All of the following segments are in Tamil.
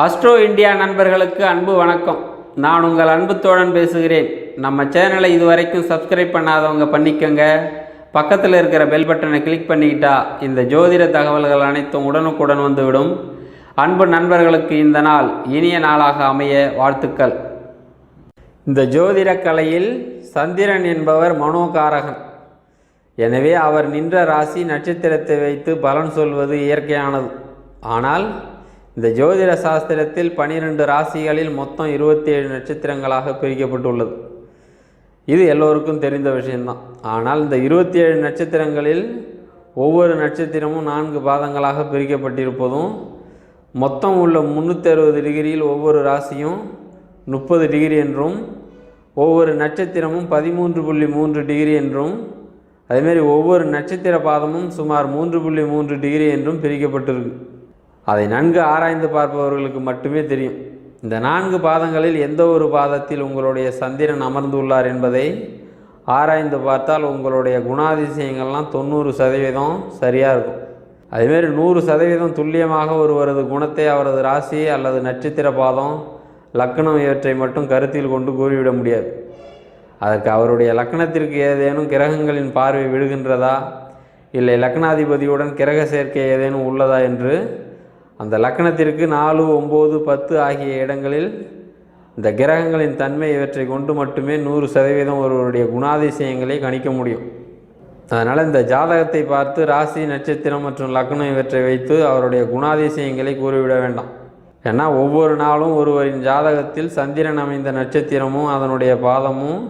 அஸ்ட்ரோ இந்தியா நண்பர்களுக்கு அன்பு வணக்கம். நான் உங்கள் அன்பு தோழன் பேசுகிறேன். நம்ம சேனலை இதுவரைக்கும் சப்ஸ்கிரைப் பண்ணாதவங்க பண்ணிக்கங்க. பக்கத்தில் இருக்கிற பெல் பட்டனை கிளிக் பண்ணிக்கிட்டா இந்த ஜோதிட தகவல்கள் அனைத்தும் உடனுக்குடன் வந்துவிடும். அன்பு நண்பர்களுக்கு இந்த நாள் இனிய நாளாக அமைய வாழ்த்துக்கள். இந்த ஜோதிட கலையில் சந்திரன் என்பவர் மனோகாரகன். எனவே அவர் நின்ற ராசி நட்சத்திரத்தை வைத்து பலன் சொல்வது இயற்கையானது. ஆனால் இந்த ஜோதிட சாஸ்திரத்தில் பனிரெண்டு ராசிகளில் மொத்தம் இருபத்தி ஏழு நட்சத்திரங்களாக பிரிக்கப்பட்டுள்ளது. இது எல்லோருக்கும் தெரிந்த விஷயம்தான். ஆனால் இந்த இருபத்தி ஏழு நட்சத்திரங்களில் ஒவ்வொரு நட்சத்திரமும் நான்கு பாதங்களாக பிரிக்கப்பட்டிருப்பதும் மொத்தம் உள்ள முந்நூற்றி அறுபது டிகிரியில் ஒவ்வொரு ராசியும் முப்பது டிகிரி என்றும் ஒவ்வொரு நட்சத்திரமும் பதிமூன்று புள்ளி மூன்று டிகிரி என்றும் அதேமாரி ஒவ்வொரு நட்சத்திர பாதமும் சுமார் மூன்று புள்ளி மூன்று டிகிரி என்றும் பிரிக்கப்பட்டிருக்கு. அதை நன்கு ஆராய்ந்து பார்ப்பவர்களுக்கு மட்டுமே தெரியும். இந்த நான்கு பாதங்களில் எந்த ஒரு பாதத்தில் உங்களுடைய சந்திரன் அமர்ந்துள்ளார் என்பதை ஆராய்ந்து பார்த்தால் உங்களுடைய குணாதிசயங்கள்லாம் தொண்ணூறு சதவீதம் சரியாக இருக்கும். அதேமாரி நூறு சதவீதம் துல்லியமாக ஒருவரது குணத்தை அவரது ராசி அல்லது நட்சத்திர பாதம் லக்னம் இவற்றை மட்டும் கருத்தில் கொண்டு கூறிவிட முடியாது. அதற்கு அவருடைய லக்னத்திற்கு ஏதேனும் கிரகங்களின் பார்வை விழுகின்றதா? இல்லை லக்னாதிபதியுடன் கிரக சேர்க்கை ஏதேனும் உள்ளதா என்று அந்த லக்னத்திற்கு நாலு ஒம்பது பத்து ஆகிய இடங்களில் இந்த கிரகங்களின் தன்மை இவற்றை கொண்டு மட்டுமே நூறு சதவீதம் ஒருவருடைய குணாதிசயங்களை கணிக்க முடியும். அதனால் இந்த ஜாதகத்தை பார்த்து ராசி நட்சத்திரம் மற்றும் லக்னம் இவற்றை வைத்து அவருடைய குணாதிசயங்களை கூறிவிட வேண்டாம். ஏன்னா ஒவ்வொரு நாளும் ஒருவரின் ஜாதகத்தில் சந்திரன் அமைந்த நட்சத்திரமும் அதனுடைய பாதமும்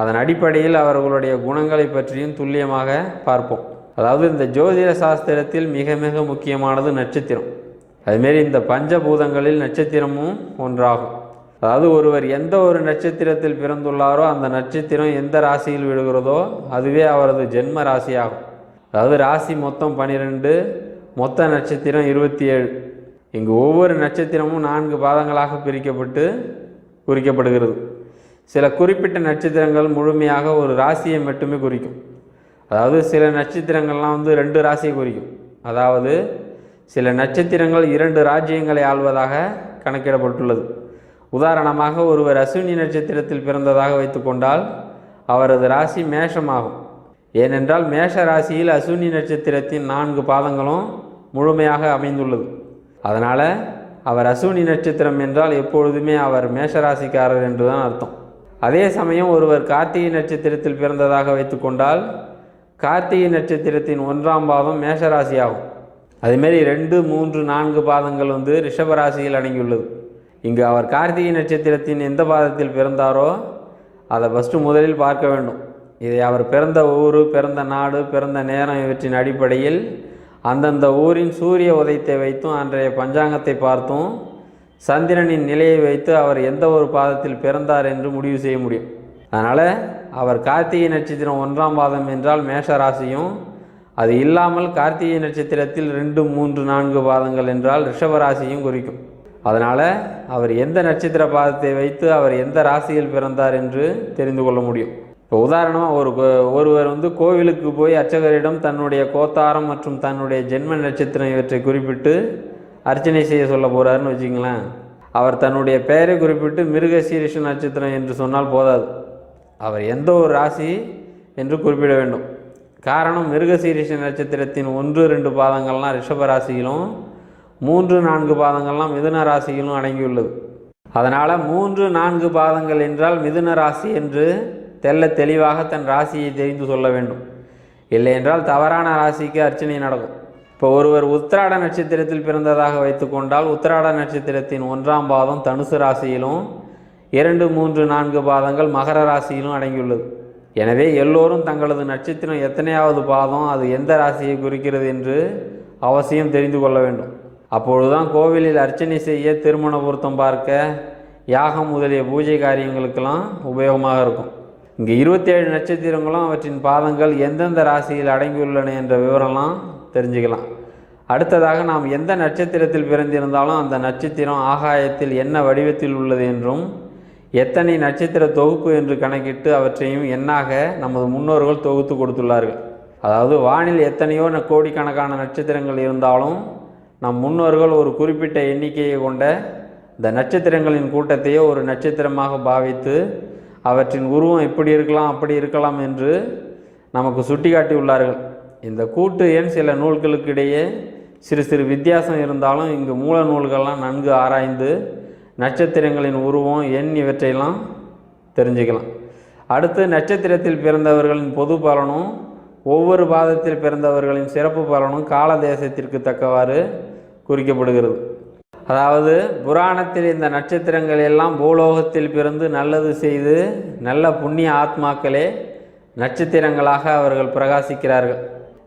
அதன் அடிப்படையில் அவர்களுடைய குணங்களை பற்றியும் துல்லியமாக பார்ப்போம். அதாவது இந்த ஜோதிட சாஸ்திரத்தில் மிக மிக முக்கியமானது நட்சத்திரம். அதுமாரி இந்த பஞ்சபூதங்களில் நட்சத்திரமும் ஒன்றாகும். அதாவது ஒருவர் எந்த ஒரு நட்சத்திரத்தில் பிறந்துள்ளாரோ அந்த நட்சத்திரம் எந்த ராசியில் விடுகிறதோ அதுவே அவரது ஜென்ம ராசியாகும். அதாவது ராசி மொத்தம் பன்னிரெண்டு மொத்த நட்சத்திரம் இருபத்தி ஏழு இங்கு ஒவ்வொரு நட்சத்திரமும் நான்கு பாதங்களாக பிரிக்கப்பட்டு குறிக்கப்படுகிறது. சில குறிப்பிட்ட நட்சத்திரங்கள் முழுமையாக ஒரு ராசியை மட்டுமே குறிக்கும். அதாவது சில நட்சத்திரங்கள்லாம் வந்து ரெண்டு ராசியை குறிக்கும். அதாவது சில நட்சத்திரங்கள் இரண்டு ராஜ்யங்களை ஆள்வதாக கணக்கிடப்பட்டுள்ளது. உதாரணமாக ஒருவர் அஸ்வினி நட்சத்திரத்தில் பிறந்ததாக வைத்துக்கொண்டால் அவரது ராசி மேஷமாகும். ஏனென்றால் மேஷ ராசியில் அஸ்வினி நட்சத்திரத்தின் நான்கு பாதங்களும் முழுமையாக அமைந்துள்ளது. அதனால் அவர் அஸ்வினி நட்சத்திரம் என்றால் எப்பொழுதுமே அவர் மேஷராசிக்காரர் என்றுதான் அர்த்தம். அதே சமயம் ஒருவர் கார்த்திகை நட்சத்திரத்தில் பிறந்ததாக வைத்துக்கொண்டால் கார்த்திகை நட்சத்திரத்தின் ஒன்றாம் பாதம் மேஷராசியாகும் அதேமாரி ரெண்டு மூன்று நான்கு பாதங்கள் வந்து ரிஷபராசியில் அடங்கியுள்ளது. இங்கு அவர் கார்த்திகை நட்சத்திரத்தின் எந்த பாதத்தில் பிறந்தாரோ அதை ஃபஸ்ட்டு முதலில் பார்க்க வேண்டும். இதை அவர் பிறந்த ஊர் பிறந்த நாடு பிறந்த நேரம் இவற்றின் அடிப்படையில் அந்தந்த ஊரின் சூரிய உதயத்தை வைத்தும் அன்றைய பஞ்சாங்கத்தை பார்த்தும் சந்திரனின் நிலையை வைத்து அவர் எந்த ஒரு பாதத்தில் பிறந்தார் என்று முடிவு செய்ய முடியும். அதனால் அவர் கார்த்திகை நட்சத்திரம் ஒன்றாம் பாதம் என்றால் மேஷ ராசியும் அது இல்லாமல் கார்த்திகை நட்சத்திரத்தில் ரெண்டு மூன்று நான்கு பாதங்கள் என்றால் ரிஷபராசியும் குறிக்கும். அதனால் அவர் எந்த நட்சத்திர பாதத்தை வைத்து அவர் எந்த ராசியில் பிறந்தார் என்று தெரிந்து கொள்ள முடியும். இப்போ உதாரணமாக ஒரு ஒருவர் வந்து கோவிலுக்கு போய் அர்ச்சகரிடம் தன்னுடைய கோத்தாரம் மற்றும் தன்னுடைய ஜென்ம நட்சத்திரம் இவற்றை குறிப்பிட்டு அர்ச்சனை செய்ய சொல்ல போகிறாருன்னு வச்சுங்களேன் அவர் தன்னுடைய பெயரை குறிப்பிட்டு மிருகசீரிஷ நட்சத்திரம் என்று சொன்னால் போதாது. அவர் எந்த ஒரு ராசி என்று குறிப்பிட வேண்டும். காரணம் மிருகசீரிஷ நட்சத்திரத்தின் ஒன்று ரெண்டு பாதங்கள்லாம் ரிஷப ராசியிலும் மூன்று நான்கு பாதங்கள்லாம் மிதுன ராசியிலும் அடங்கியுள்ளது. அதனால் மூன்று நான்கு பாதங்கள் என்றால் மிதுன ராசி என்று தெல்ல தெளிவாக தன் ராசியை தெரிந்து சொல்ல வேண்டும். இல்லை என்றால் தவறான ராசிக்கு அர்ச்சனை நடக்கும். இப்போ ஒருவர் உத்திராட நட்சத்திரத்தில் பிறந்ததாக வைத்துக்கொண்டால் உத்திராட நட்சத்திரத்தின் ஒன்றாம் பாதம் தனுசு ராசியிலும் இரண்டு மூன்று நான்கு பாதங்கள் மகர ராசியிலும் அடங்கியுள்ளது. எனவே எல்லோரும் தங்களது நட்சத்திரம் எத்தனையாவது பாதம் அது எந்த ராசியை குறிக்கிறது என்று அவசியம் தெரிந்து கொள்ள வேண்டும். அப்பொழுதுதான் கோவிலில் அர்ச்சனை செய்ய திருமண பொருத்தம் பார்க்க யாகம் முதலிய பூஜை காரியங்களுக்கெல்லாம் உபயோகமாக இருக்கும். இங்கே இருபத்தேழு நட்சத்திரங்களும் அவற்றின் பாதங்கள் எந்தெந்த ராசியில் அடங்கியுள்ளன என்ற விவரம்லாம் தெரிஞ்சுக்கலாம். அடுத்ததாக நாம் எந்த நட்சத்திரத்தில் பிறந்திருந்தாலும் அந்த நட்சத்திரம் ஆகாயத்தில் என்ன வடிவத்தில் உள்ளது என்றும் எத்தனை நட்சத்திர தொகுப்பு என்று கணக்கிட்டு அவற்றையும் எண்ணாக நமது முன்னோர்கள் தொகுத்து கொடுத்துள்ளார்கள். அதாவது வானில் எத்தனையோ கோடிக்கணக்கான நட்சத்திரங்கள் இருந்தாலும் நம் முன்னோர்கள் ஒரு குறிப்பிட்ட எண்ணிக்கையை கொண்ட இந்த நட்சத்திரங்களின் கூட்டத்தையே ஒரு நட்சத்திரமாக பாவித்து அவற்றின் உருவம் இப்படி இருக்கலாம் அப்படி இருக்கலாம் என்று நமக்கு சுட்டிக்காட்டியுள்ளார்கள். இந்த கூட்டு எண் சில நூல்களுக்கு இடையே சிறு சிறு வித்தியாசம் இருந்தாலும் இங்கு மூல நூல்கள்லாம் நன்கு ஆராய்ந்து நட்சத்திரங்களின் உருவம் எண் இவற்றையெல்லாம் தெரிஞ்சுக்கலாம். அடுத்து நட்சத்திரத்தில் பிறந்தவர்களின் பொது பலனும் ஒவ்வொரு பாதத்தில் பிறந்தவர்களின் சிறப்பு பலனும் கால தேசத்திற்கு தக்கவாறு குறிக்கப்படுகிறது. அதாவது புராணத்தில் இந்த நட்சத்திரங்கள் எல்லாம் பூலோகத்தில் பிறந்து நல்லது செய்து நல்ல புண்ணிய ஆத்மாக்களே நட்சத்திரங்களாக அவர்கள் பிரகாசிக்கிறார்கள்.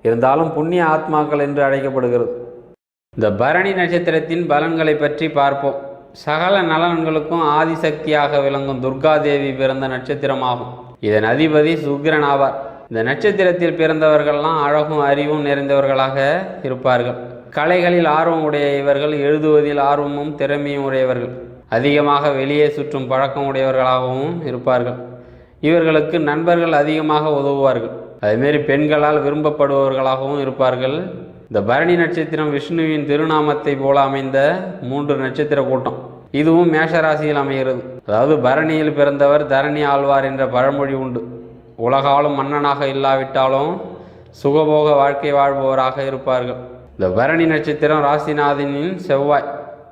இருந்தாலும் புண்ணிய ஆத்மாக்கள் என்று அழைக்கப்படுகிறது. இந்த பரணி நட்சத்திரத்தின் பலன்களை பற்றி பார்ப்போம். சகல நலன்களுக்கும் ஆதிசக்தியாக விளங்கும் துர்காதேவி பிறந்த நட்சத்திரமாகும். இதன் அதிபதி சுக்கிரன் ஆவார். இந்த நட்சத்திரத்தில் பிறந்தவர்கள்லாம் அழகும் அறிவும் நிறைந்தவர்களாக இருப்பார்கள். கலைகளில் ஆர்வம் உடைய இவர்கள் எழுதுவதில் ஆர்வமும் திறமையும் உடையவர்கள். அதிகமாக வெளியே சுற்றும் பழக்கம் உடையவர்களாகவும் இருப்பார்கள். இவர்களுக்கு நண்பர்கள் அதிகமாக உதவுவார்கள். அதேமாரி பெண்களால் விரும்பப்படுபவர்களாகவும் இருப்பார்கள். இந்த பரணி நட்சத்திரம் விஷ்ணுவின் திருநாமத்தை போல அமைந்த மூன்று நட்சத்திர கூட்டம். இதுவும் மேஷராசியில் அமைகிறது. அதாவது பரணியில் பிறந்தவர் தரணி ஆழ்வார் என்ற பழமொழி உண்டு. உலகாலும் மன்னனாக இல்லாவிட்டாலும் சுகபோக வாழ்க்கை வாழ்பவராக இருப்பார்கள். இந்த பரணி நட்சத்திரம் ராசிநாதனின் செவ்வாய்.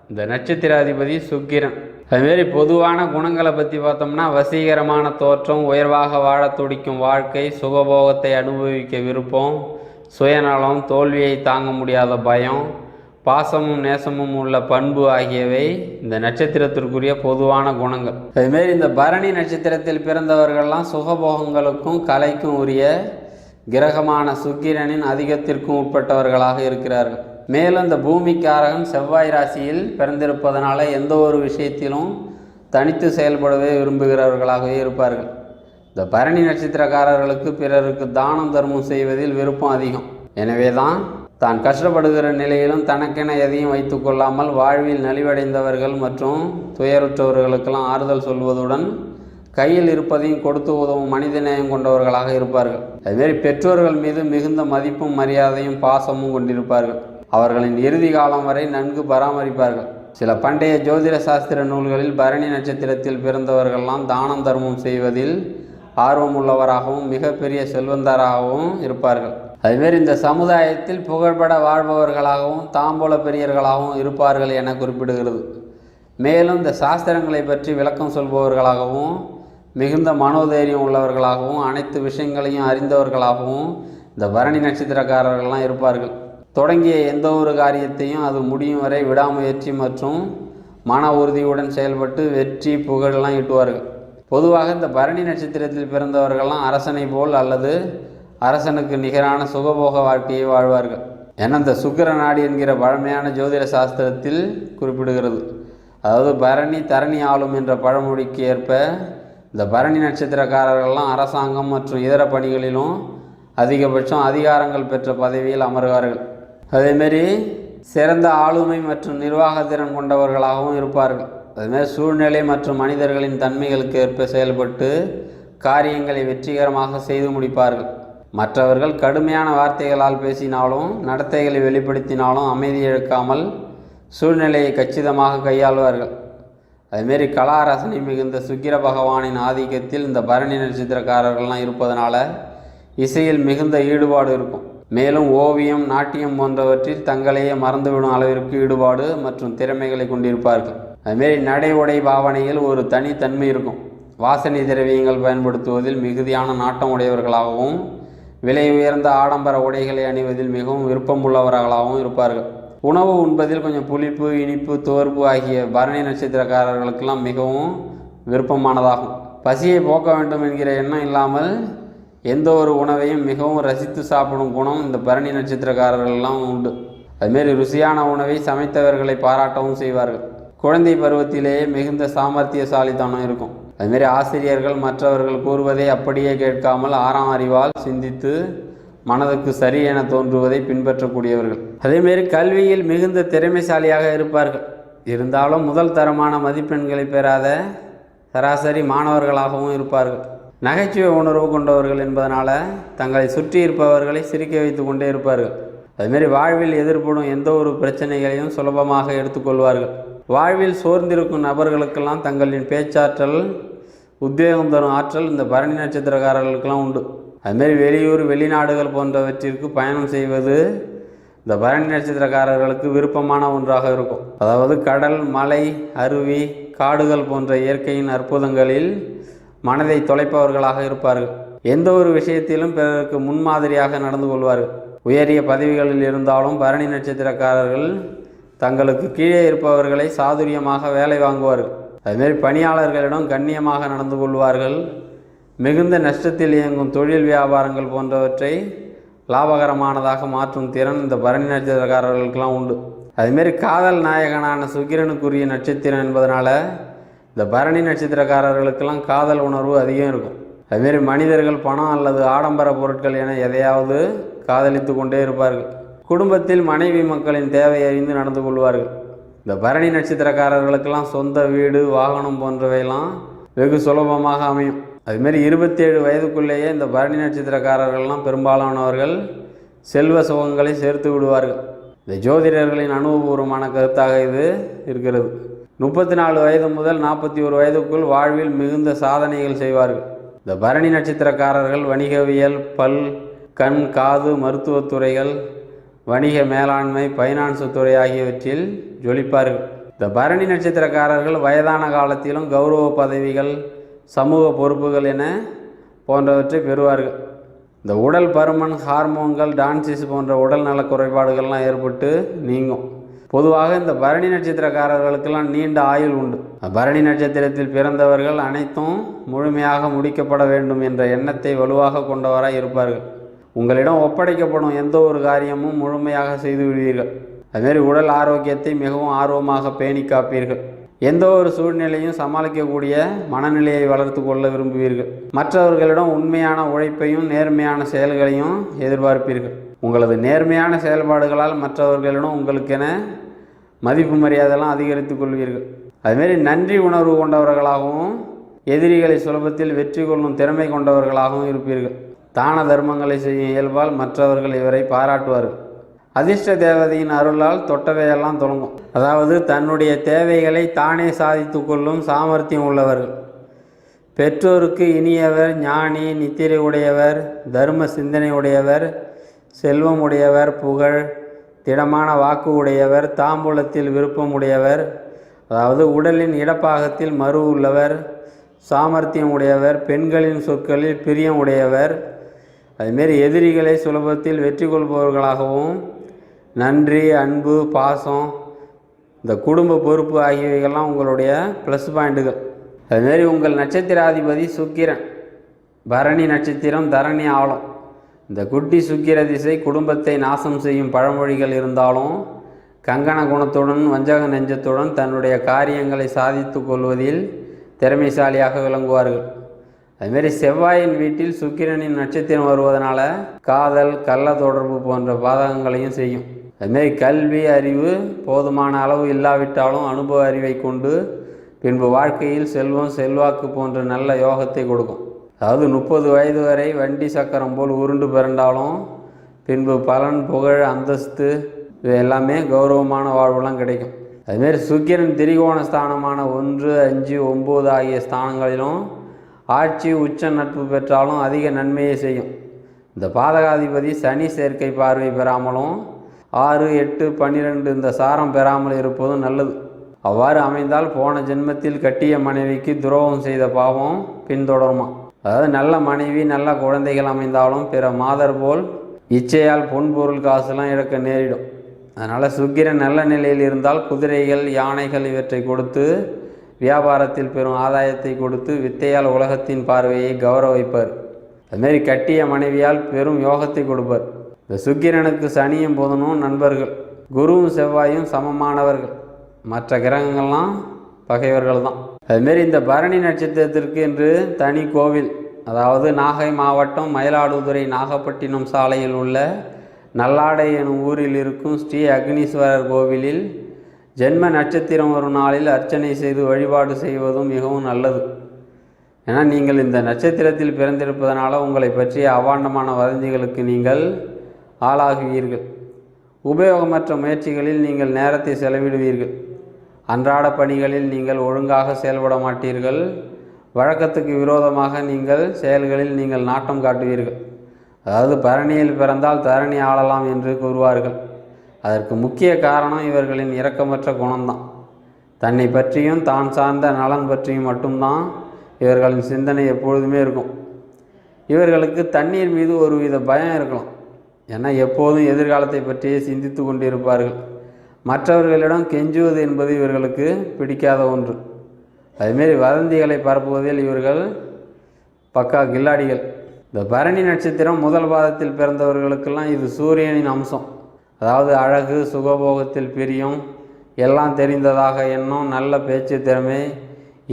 இந்த நட்சத்திர அதிபதி சுக்கிரன். அதுமாரி பொதுவான குணங்களை பற்றி பார்த்தோம்னா வசீகரமான தோற்றம் உயர்வாக வாழ துடிக்கும் வாழ்க்கை சுகபோகத்தை அனுபவிக்க விருப்பம் சுயநலம் தோல்வியை தாங்க முடியாத பயம் பாசமும் நேசமும் உள்ள பண்பு ஆகியவை இந்த நட்சத்திரத்திற்குரிய பொதுவான குணங்கள். அதுமாரி இந்த பரணி நட்சத்திரத்தில் பிறந்தவர்கள்லாம் சுகபோகங்களுக்கும் கலைக்கும் உரிய கிரகமான சுக்கிரனின் அதிகத்திற்கும் உட்பட்டவர்களாக இருக்கிறார்கள். மேலும் இந்த பூமிக்காரகன் செவ்வாய் ராசியில் பிறந்திருப்பதனால எந்த ஒரு விஷயத்திலும் தனித்து செயல்படவே விரும்புகிறவர்களாகவே இருப்பார்கள். இந்த பரணி நட்சத்திரக்காரர்களுக்கு பிறருக்கு தானம் தர்மம் செய்வதில் விருப்பம் அதிகம். எனவே தான் தான் கஷ்டப்படுகிற நிலையிலும் தனக்கென எதையும் வைத்து கொள்ளாமல் வாழ்வில் நலிவடைந்தவர்கள் மற்றும் துயருற்றவர்களுக்கெல்லாம் ஆறுதல் சொல்வதுடன் கையில் இருப்பதையும் கொடுத்து உதவும் மனிதநேயம் கொண்டவர்களாக இருப்பார்கள். அதுமாரி பெற்றோர்கள் மீது மிகுந்த மதிப்பும் மரியாதையும் பாசமும் கொண்டிருப்பார்கள். அவர்களின் இறுதி காலம் வரை நன்கு பராமரிப்பார்கள். சில பண்டைய ஜோதிட சாஸ்திர நூல்களில் பரணி நட்சத்திரத்தில் பிறந்தவர்கள்லாம் தானம் தர்மம் செய்வதில் ஆர்வமுள்ளவராகவும் மிகப்பெரிய செல்வந்தராகவும் இருப்பார்கள். அதுமாரி இந்த சமுதாயத்தில் புகழ்பட வாழ்பவர்களாகவும் தாம்பூல பெரியர்களாகவும் இருப்பார்கள் என குறிப்பிடுகிறது. மேலும் இந்த சாஸ்திரங்களை பற்றி விளக்கம் சொல்பவர்களாகவும் மிகுந்த மனோதைரியம் உள்ளவர்களாகவும் அனைத்து விஷயங்களையும் அறிந்தவர்களாகவும் இந்த பரணி நட்சத்திரக்காரர்கள்லாம் இருப்பார்கள். தொடங்கிய எந்த ஒரு காரியத்தையும் அது முடியும் வரை விடாமுயற்சி மற்றும் மன உறுதியுடன் செயல்பட்டு வெற்றி புகழெல்லாம் ஈட்டுவார்கள். பொதுவாக இந்த பரணி நட்சத்திரத்தில் பிறந்தவர்கள்லாம் அரசனை போல் அல்லது அரசனுக்கு நிகரான சுகபோக வாழ்க்கையை வாழ்வார்கள். என இந்த சுக்கிர நாடி என்கிற பழமையான ஜோதிட சாஸ்திரத்தில் குறிப்பிடுகிறது. அதாவது பரணி தரணி ஆளும் என்ற பழமொழிக்கு ஏற்ப இந்த பரணி நட்சத்திரக்காரர்கள்லாம் அரசாங்கம் மற்றும் இதர பணிகளிலும் அதிகபட்சம் அதிகாரங்கள் பெற்ற பதவியில் அமர்வார்கள். அதேமாரி சிறந்த ஆளுமை மற்றும் நிர்வாகத்திறன் கொண்டவர்களாகவும் இருப்பார்கள். அதுமாரி சூழ்நிலை மற்றும் மனிதர்களின் தன்மைகளுக்கு ஏற்ப செயல்பட்டு காரியங்களை வெற்றிகரமாக செய்து முடிப்பார்கள். மற்றவர்கள் கடுமையான வார்த்தைகளால் பேசினாலும் நடத்தைகளை வெளிப்படுத்தினாலும் அமைதி இழக்காமல் சூழ்நிலையை கச்சிதமாக கையாள்வார்கள். அதுமாரி கலாரசனை மிகுந்த சுக்கிர பகவானின் ஆதிக்கத்தில் இந்த பரணி நட்சத்திரக்காரர்கள்லாம் இருப்பதனால இசையில் மிகுந்த ஈடுபாடு இருக்கும். மேலும் ஓவியம் நாட்டியம் போன்றவற்றில் தங்களையே மறந்துவிடும் அளவிற்கு ஈடுபாடு மற்றும் திறமைகளை கொண்டிருப்பார்கள். அதுமாரி நடை உடை பாவனையில் ஒரு தனித்தன்மை இருக்கும். வாசனை திரவியங்கள் பயன்படுத்துவதில் மிகுதியான நாட்டம் உடையவர்களாகவும் விலை உயர்ந்த ஆடம்பர உடைகளை அணிவதில் மிகவும் விருப்பமுள்ளவர்களாகவும் இருப்பார்கள். உணவு உண்பதில் கொஞ்சம் புளிப்பு இனிப்பு தோர்ப்பு ஆகிய பரணி நட்சத்திரக்காரர்களுக்கெல்லாம் மிகவும் விருப்பமானதாகும். பசியை போக்க வேண்டும் என்கிற எண்ணம் இல்லாமல் எந்த ஒரு உணவையும் மிகவும் ரசித்து சாப்பிடும் குணம் இந்த பரணி நட்சத்திரக்காரர்கள்லாம் உண்டு. அதுமாரி ருசியான உணவை சமைத்தவர்களை பாராட்டவும் செய்வார்கள். குழந்தை பருவத்திலேயே மிகுந்த சாமர்த்தியசாலித்தனம் இருக்கும். அதுமாரி ஆசிரியர்கள் மற்றவர்கள் கூறுவதை அப்படியே கேட்காமல் ஆறாம் அறிவால் சிந்தித்து மனதுக்கு சரி என தோன்றுவதை பின்பற்றக்கூடியவர்கள். அதேமாரி கல்வியில் மிகுந்த திறமைசாலியாக இருப்பார்கள். இருந்தாலும் முதல் தரமான மதிப்பெண்களை பெறாத சராசரி மாணவர்களாகவும் இருப்பார்கள். நகைச்சுவை உணர்வு கொண்டவர்கள் என்பதனால் தங்களை சுற்றி இருப்பவர்களை சிரிக்க வைத்து கொண்டே இருப்பார்கள். அதுமாரி வாழ்வில் எதிர்ப்படும் எந்த ஒரு பிரச்சனைகளையும் சுலபமாக எடுத்துக்கொள்வார்கள் வாழ்வில் சோர்ந்திருக்கும் நபர்களுக்கெல்லாம் தங்களின் பேச்சாற்றல் உத்வேகம் தரும் ஆற்றல் இந்த பரணி நட்சத்திரக்காரர்களுக்கெல்லாம் உண்டு. அதுமாரி வெளியூர் வெளிநாடுகள் போன்றவற்றிற்கு பயணம் செய்வது இந்த பரணி நட்சத்திரக்காரர்களுக்கு விருப்பமான ஒன்றாக இருக்கும். அதாவது கடல் மலை அருவி காடுகள் போன்ற இயற்கையின் அற்புதங்களில் மனதை தொலைப்பவர்களாக இருப்பார்கள். எந்த ஒரு விஷயத்திலும் பிறருக்கு முன்மாதிரியாக நடந்து கொள்வார்கள். உயரிய பதவிகளில் இருந்தாலும் பரணி நட்சத்திரக்காரர்கள் தங்களுக்கு கீழே இருப்பவர்களை சாதுரியமாக வேலை வாங்குவார்கள். அதுமாரி பணியாளர்களிடம் கண்ணியமாக நடந்து கொள்வார்கள். மிகுந்த நஷ்டத்தில் இயங்கும் தொழில் வியாபாரங்கள் போன்றவற்றை லாபகரமானதாக மாற்றும் திறன் இந்த பரணி நட்சத்திரக்காரர்களுக்கெல்லாம் உண்டு. அதுமாரி காதல் நாயகனான சுக்கிரனுக்குரிய நட்சத்திரம் என்பதனால இந்த பரணி நட்சத்திரக்காரர்களுக்கெல்லாம் காதல் உணர்வு அதிகம் இருக்கும். அதுமாரி மனிதர்கள் பணம் அல்லது ஆடம்பர பொருட்கள் என எதையாவது காதலித்து கொண்டே இருப்பார்கள். குடும்பத்தில் மனைவி மக்களின் தேவை அறிந்து நடந்து கொள்வார்கள். இந்த பரணி நட்சத்திரக்காரர்களுக்கெல்லாம் சொந்த வீடு வாகனம் போன்றவையெல்லாம் வெகு சுலபமாக அமையும். அதுமாரி இருபத்தேழு வயதுக்குள்ளேயே இந்த பரணி நட்சத்திரக்காரர்கள்லாம் பெரும்பாலானவர்கள் செல்வ சுகங்களை சேர்த்து விடுவார்கள். இந்த ஜோதிடர்களின் அனுபவபூர்வமான கருத்தாக இது இருக்கிறது. முப்பத்தி நாலு வயது முதல் நாற்பத்தி ஒரு வயதுக்குள் வாழ்வில் மிகுந்த சாதனைகள் செய்வார்கள். இந்த பரணி நட்சத்திரக்காரர்கள் வணிகவியல் பல் கண் காது மருத்துவத்துறைகள் வணிக மேலாண்மை ஃபைனான்ஸ் துறை ஆகியவற்றில் ஜொலிப்பார்கள் இந்த பரணி நட்சத்திரக்காரர்கள் வயதான காலத்திலும் கௌரவ பதவிகள் சமூக பொறுப்புகள் என போன்றவற்றை பெறுவார்கள். இந்த உடல் பருமன் ஹார்மோன்கள் டான்சிஸ் போன்ற உடல் நல குறைபாடுகள்லாம் ஏற்பட்டு நீங்கும். பொதுவாக இந்த பரணி நட்சத்திரக்காரர்களுக்கெல்லாம் நீண்ட ஆயுள் உண்டு. பரணி நட்சத்திரத்தில் பிறந்தவர்கள் அனைத்தும் முழுமையாக முடிக்கப்பட வேண்டும் என்ற எண்ணத்தை வலுவாக கொண்டவராக இருப்பார்கள். உங்களிடம் ஒப்படைக்கப்படும் எந்த ஒரு காரியமும் முழுமையாக செய்து விடுவீர்கள். அதுமாரி உடல் ஆரோக்கியத்தை மிகவும் ஆர்வமாக பேணி காப்பீர்கள். எந்த ஒரு சூழ்நிலையும் சமாளிக்கக்கூடிய மனநிலையை வளர்த்து கொள்ள விரும்புவீர்கள். மற்றவர்களிடம் உண்மையான உழைப்பையும் நேர்மையான செயல்களையும் எதிர்பார்ப்பீர்கள். உங்களது நேர்மையான செயல்பாடுகளால் மற்றவர்களிடம் உங்களுக்கென மதிப்பு மரியாதைலாம் அதிகரித்து கொள்வீர்கள். அதுமாரி நன்றி உணர்வு கொண்டவர்களாகவும் எதிரிகளை சுலபத்தில் வெற்றி கொள்ளும் திறமை கொண்டவர்களாகவும் இருப்பீர்கள். தான தர்மங்களை செய்யும் இயல்பால் மற்றவர்கள் இவரை பாராட்டுவார்கள். அதிர்ஷ்ட தேவதையின் அருளால் தொட்டவையெல்லாம் தொடங்கும். அதாவது தன்னுடைய தேவைகளை தானே சாதித்து கொள்ளும் சாமர்த்தியம் உள்ளவர்கள். பெற்றோருக்கு இனியவர் ஞானி நித்திரை உடையவர் தர்ம சிந்தனை உடையவர் செல்வம் உடையவர் புகழ் திடமான வாக்கு உடையவர் தாம்பூலத்தில் விருப்பம் உடையவர் அதாவது உடலின் இடப்பாகத்தில் மறு உள்ளவர் சாமர்த்தியம் உடையவர் பெண்களின் சொற்களில் பிரியம் உடையவர் அதுமாரி எதிரிகளை சுலபத்தில் வெற்றி கொள்பவர்களாகவும் நன்றி அன்பு பாசம் இந்த குடும்ப பொறுப்பு ஆகியவைகள்லாம் உங்களுடைய ப்ளஸ் பாயிண்ட்டுகள் அதுமாரி உங்கள் நட்சத்திராதிபதி சுக்கிரன் பரணி நட்சத்திரம் தரணி ஆழம் இந்த குட்டி சுக்கிர திசை குடும்பத்தை நாசம் செய்யும் பழமொழிகள் இருந்தாலும் கங்கண குணத்துடன் வஞ்சக நெஞ்சத்துடன் தன்னுடைய காரியங்களை சாதித்து கொள்வதில் திறமைசாலியாக விளங்குவார்கள். அதுமாரி செவ்வாயின் வீட்டில் சுக்கிரனின் நட்சத்திரம் வருவதனால காதல் கள்ள தொடர்பு போன்ற பாதகங்களையும் செய்யும். அதுமாரி கல்வி அறிவு போதுமான அளவு இல்லாவிட்டாலும் அனுபவ அறிவை கொண்டு பின்பு வாழ்க்கையில் செல்வம் செல்வாக்கு போன்ற நல்ல யோகத்தை கொடுக்கும். அதாவது முப்பது வயது வரை வண்டி சக்கரம் போல் உருண்டு பிறண்டாலும் பின்பு பலன் புகழ் அந்தஸ்து இது எல்லாமே கௌரவமான வாழ்வுலாம் கிடைக்கும். அதுமாரி சுக்கிரன் திரிகோண ஸ்தானமான ஒன்று அஞ்சு ஒம்பது ஆகிய ஸ்தானங்களிலும் ஆட்சி உச்ச நட்பு பெற்றாலும் அதிக நன்மையை செய்யும். இந்த பாதகாதிபதி சனி சேர்க்கை பார்வை பெறாமலும் ஆறு எட்டு பன்னிரெண்டு இந்த சாரம் பெறாமல் இருப்பதும் நல்லது. அவ்வாறு அமைந்தால் போன ஜென்மத்தில் கட்டிய மனைவிக்கு துரோகம் செய்த பாவம் பின்தொடருமா? அதாவது நல்ல மனைவி நல்ல குழந்தைகள் அமைந்தாலும் பிற மாதர் போல் இச்சையால் பொன்பொருள் காசுலாம் இழக்க நேரிடும். அதனால் சுக்கிரன் நல்ல நிலையில் இருந்தால் குதிரைகள் யானைகள் இவற்றை கொடுத்து வியாபாரத்தில் பெறும் ஆதாயத்தை கொடுத்து வித்தையால் உலகத்தின் பார்வையை கௌரவிப்பர். அதுமாரி கட்டிய மனைவியால் பெரும் யோகத்தை கொடுப்பர். இந்த சுக்கிரனுக்கு சனியும் புதனும் நண்பர்கள். குருவும் செவ்வாயும் சமமானவர்கள். மற்ற கிரகங்கள்லாம் பகைவர்கள் தான். அதுமாரி இந்த பரணி நட்சத்திரத்திற்கு என்று தனி கோவில். அதாவது நாகை மாவட்டம் மயிலாடுதுறை நாகப்பட்டினம் சாலையில் உள்ள நல்லாடை எனும் ஊரில் இருக்கும் ஸ்ரீ அக்னீஸ்வரர் கோவிலில் ஜென்ம நட்சத்திரம் ஒரு நாளில் அர்ச்சனை செய்து வழிபாடு செய்வதும் மிகவும் நல்லது. ஏன்னா நீங்கள் இந்த நட்சத்திரத்தில் பிறந்திருப்பதனால உங்களை பற்றிய அவாண்டமான வதந்திகளுக்கு நீங்கள் ஆளாகுவீர்கள். உபயோகமற்ற முயற்சிகளில் நீங்கள் நேரத்தை செலவிடுவீர்கள். அன்றாட பணிகளில் நீங்கள் ஒழுங்காக செயல்பட மாட்டீர்கள். வழக்கத்துக்கு விரோதமாக நீங்கள் செயல்களில் நீங்கள் நாட்டம் காட்டுவீர்கள். அதாவது பரணியில் பிறந்தால் தரணி ஆளலாம் என்று கூறுவார்கள். அதற்கு முக்கிய காரணம் இவர்களின் இரக்கமற்ற குணம்தான். தன்னை பற்றியும் தான் சார்ந்த நலன் பற்றியும் மட்டும்தான் இவர்களின் சிந்தனை எப்பொழுதுமே இருக்கும். இவர்களுக்கு தண்ணீர் மீது ஒருவித பயம் இருக்கலாம். ஏன்னா எப்போதும் எதிர்காலத்தை பற்றியே சிந்தித்து கொண்டிருப்பார்கள். மற்றவர்களிடம் கெஞ்சுவது என்பது இவர்களுக்கு பிடிக்காத ஒன்று. அதுமாரி வதந்திகளை பரப்புவதில் இவர்கள் பக்கா கில்லாடிகள். இந்த பரணி நட்சத்திரம் முதல் பாதத்தில் பிறந்தவர்களுக்கெல்லாம் இது சூரியனின் அம்சம். அதாவது அழகு சுகபோகத்தில் பிரியும் எல்லாம் தெரிந்ததாக எண்ணம் நல்ல பேச்சு திறமை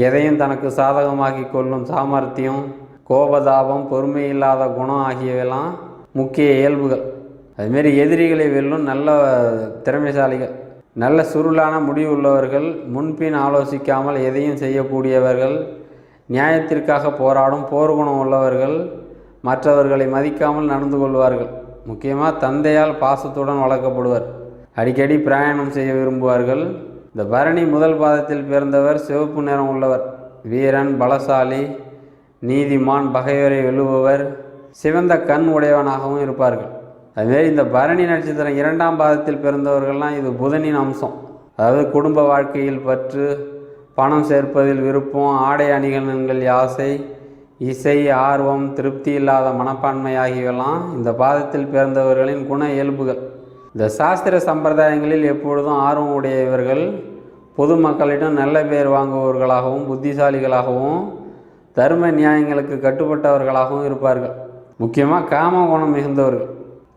எதையும் தனக்கு சாதகமாக்கி கொள்ளும் சாமர்த்தியம் கோபதாபம் பொறுமை இல்லாத குணம் ஆகியவையெல்லாம் முக்கிய இயல்புகள். அதுமாரி எதிரிகளை வெல்லும் நல்ல திறமைசாலிகள். நல்ல சுருளான முடிவு உள்ளவர்கள் முன்பின் ஆலோசிக்காமல் எதையும் செய்யக்கூடியவர்கள் நியாயத்திற்காக போராடும் போர்க்குணம் உள்ளவர்கள் மற்றவர்களை மதிக்காமல் நடந்து கொள்வார்கள். முக்கியமாக தந்தையால் பாசத்துடன் வளர்க்கப்படுவர். அடிக்கடி பிரயாணம் செய்ய விரும்புவார்கள். இந்த பரணி முதல் பாதத்தில் பிறந்தவர் சிவப்பு நிறம் உள்ளவர். வீரன் பலசாலி நீதிமான் பகைவரை வெல்லுபவர் சிவந்த கண் உடையவனாகவும் இருப்பார்கள். அதுமாரி இந்த பரணி நட்சத்திரம் இரண்டாம் பாதத்தில் பிறந்தவர்கள்லாம் இது புதனின் அம்சம். அதாவது குடும்ப வாழ்க்கையில் பற்று பணம் சேர்ப்பதில் விருப்பம் ஆடை அணிகலன்கள் யாசை இசை ஆர்வம் திருப்தி இல்லாத மனப்பான்மை ஆகியவெல்லாம் இந்த பாதத்தில் பிறந்தவர்களின் குண இயல்புகள். இந்த சாஸ்திர சம்பிரதாயங்களில் எப்பொழுதும் ஆர்வம் உடைய இவர்கள் பொதுமக்களிடம் நல்ல பேர் வாங்குபவர்களாகவும் புத்திசாலிகளாகவும் தர்ம நியாயங்களுக்கு கட்டுப்பட்டவர்களாகவும் இருப்பார்கள். முக்கியமாக காம குணம் மிகுந்தவர்கள்.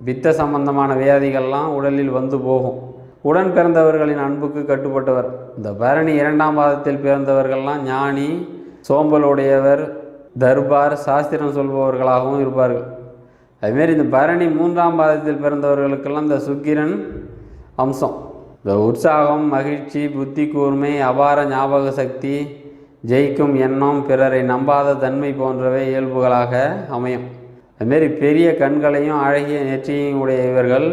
பித்த சம்பந்தமான வியாதிகள்லாம் உடலில் வந்து போகும். உடன் பிறந்தவர்களின் அன்புக்கு கட்டுப்பட்டவர். இந்த பரணி இரண்டாம் பாதத்தில் பிறந்தவர்கள்லாம் ஞானி சோம்பலுடையவர் தர்பார் சாஸ்திரம் சொல்பவர்களாகவும் இருப்பார்கள். அதுமாரி இந்த பரணி மூன்றாம் பாதத்தில் பிறந்தவர்களுக்கெல்லாம் இந்த சுக்கிரன் அம்சம். இந்த உற்சாகம் மகிழ்ச்சி புத்தி கூர்மை அபார ஞாபக சக்தி ஜெயிக்கும் எண்ணம் பிறரை நம்பாத தன்மை போன்றவை இயல்புகளாக அமையும். அதுமாரி பெரிய கண்களையும் அழகிய நெற்றியையும் உடைய இவர்கள்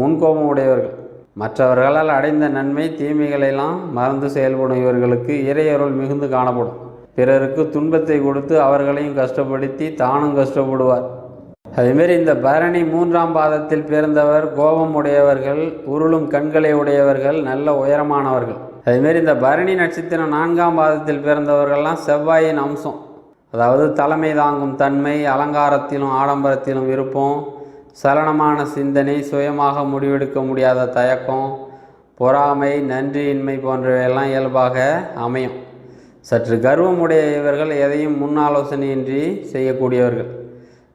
முன்கோபம் உடையவர்கள். மற்றவர்களால் அடைந்த நன்மை தீமைகளெல்லாம் மறந்து செயல்படும் இவர்களுக்கு இறையருள் மிகுந்து காணப்படும். பிறருக்கு துன்பத்தை கொடுத்து அவர்களையும் கஷ்டப்படுத்தி தானும் கஷ்டப்படுவார். அதேமாரி இந்த பரணி மூன்றாம் பாதத்தில் பிறந்தவர் கோபம் உடையவர்கள் உருளும் கண்களை உடையவர்கள் நல்ல உயரமானவர்கள். அதேமாரி இந்த பரணி நட்சத்திரம் நான்காம் பாதத்தில் பிறந்தவர்கள்லாம் செவ்வாயின் அம்சம். அதாவது தலைமை தாங்கும் தன்மை அலங்காரத்திலும் ஆடம்பரத்திலும் விருப்பம் சலனமான சிந்தனை சுயமாக முடிவெடுக்க முடியாத தயக்கம் பொறாமை நன்றியின்மை போன்றவையெல்லாம் இயல்பாக அமையும். சற்று கர்வமுடைய இவர்கள் எதையும் முன் ஆலோசனையின்றி செய்யக்கூடியவர்கள்.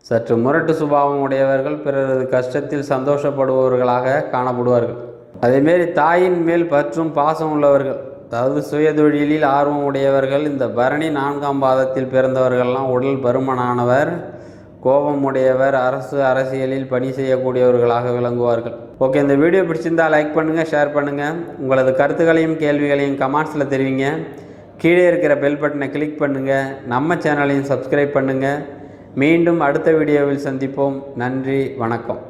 சற்று முரட்டு சுபாவம் உடையவர்கள் பிறரது கஷ்டத்தில் சந்தோஷப்படுபவர்களாக காணப்படுவார்கள். அதேமாரி தாயின் மேல் பற்றும் பாசம் உள்ளவர்கள் அதாவது சுயதொழிலில் ஆர்வம் உடையவர்கள் இந்த பரணி நான்காம் பாதத்தில் பிறந்தவர்கள்லாம் உடல் பருமனானவர் கோபம் உடையவர் அரசு அரசியலில் பணி செய்யக்கூடியவர்களாக விளங்குவார்கள். ஓகே இந்த வீடியோ பிடிச்சிருந்தால் லைக் பண்ணுங்கள் ஷேர் பண்ணுங்கள் உங்களது கருத்துக்களையும் கேள்விகளையும் கமெண்ட்ஸில் தெரிவிங்க. கீழே இருக்கிற பெல் பட்டனை கிளிக் பண்ணுங்கள் நம்ம சேனலையும் சப்ஸ்கிரைப் பண்ணுங்கள் மீண்டும் அடுத்த வீடியோவில் சந்திப்போம். நன்றி வணக்கம்.